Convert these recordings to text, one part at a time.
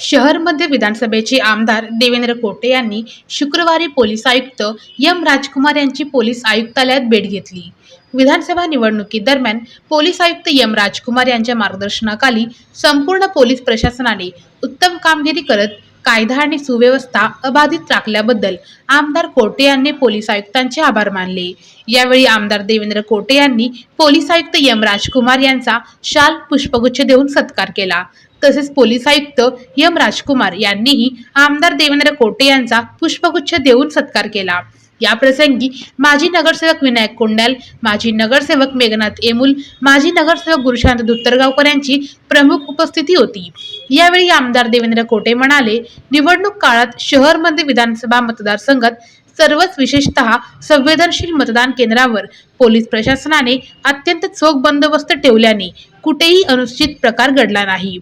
शहर मध्य विधानसभेचे आमदार देवेंद्र कोटे यांनी शुक्रवारी पोलीस आयुक्त एम राजकुमार यांची पोलीस आयुक्तालयात भेट घेतली. विधानसभा निवडणुकीदरम्यान पोलीस आयुक्त एम राजकुमार यांच्या मार्गदर्शनाखाली संपूर्ण पोलीस प्रशासनाने उत्तम कामगिरी करत कायदा आणि सुव्यवस्था अबाधित राखल्याबद्दल आमदार कोटे यांनी पोलीस आयुक्तांचे आभार मानले. यावेळी आमदार देवेंद्र कोटे यांनी पोलीस आयुक्त एम राजकुमार यांचा शाल पुष्पगुच्छ देऊन सत्कार केला. तसेच पोलीस आयुक्त एम राजकुमार यांनीही आमदार देवेंद्र कोटे यांचा पुष्पगुच्छ देऊन सत्कार केला. या प्रसंगी माजी नगरसेवक विनायक कोंडाल माजी नगरसेवक मेघनाथ एमुल माजी नगरसेवक गुरुशांत दुत्तरगावकर यांची प्रमुख उपस्थिती होती. यावेळी आमदार देवेंद्र कोटे म्हणाले निवडणूक काळात शहरमध्ये विधानसभा मतदारसंघात सर्वच विशेषतः संवेदनशील मतदान केंद्रावर पोलीस प्रशासनाने अत्यंत चोख बंदोबस्त ठेवल्याने कुठेही अनुचित प्रकार घडला नाही.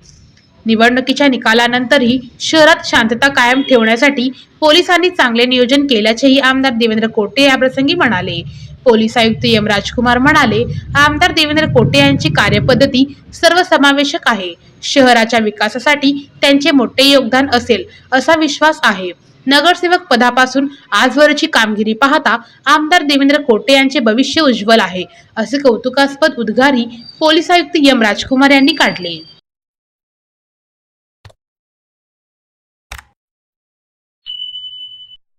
निवडणुकीच्या निकालानंतरही शहरात शांतता कायम ठेवण्यासाठी पोलिसांनी चांगले नियोजन केल्याचेही आमदार देवेंद्र कोटे याप्रसंगी म्हणाले. पोलीस आयुक्त एम राजकुमार म्हणाले आमदार देवेंद्र कोटे यांची कार्यपद्धती सर्वसमावेशक आहे. शहराच्या विकासासाठी त्यांचे मोठे योगदान असेल असा विश्वास आहे. नगरसेवक पदापासून आजवरची कामगिरी पाहता आमदार देवेंद्र कोटे यांचे भविष्य उज्ज्वल आहे असे कौतुकास्पद उद्गारी पोलीस आयुक्त एम राजकुमार यांनी काढले.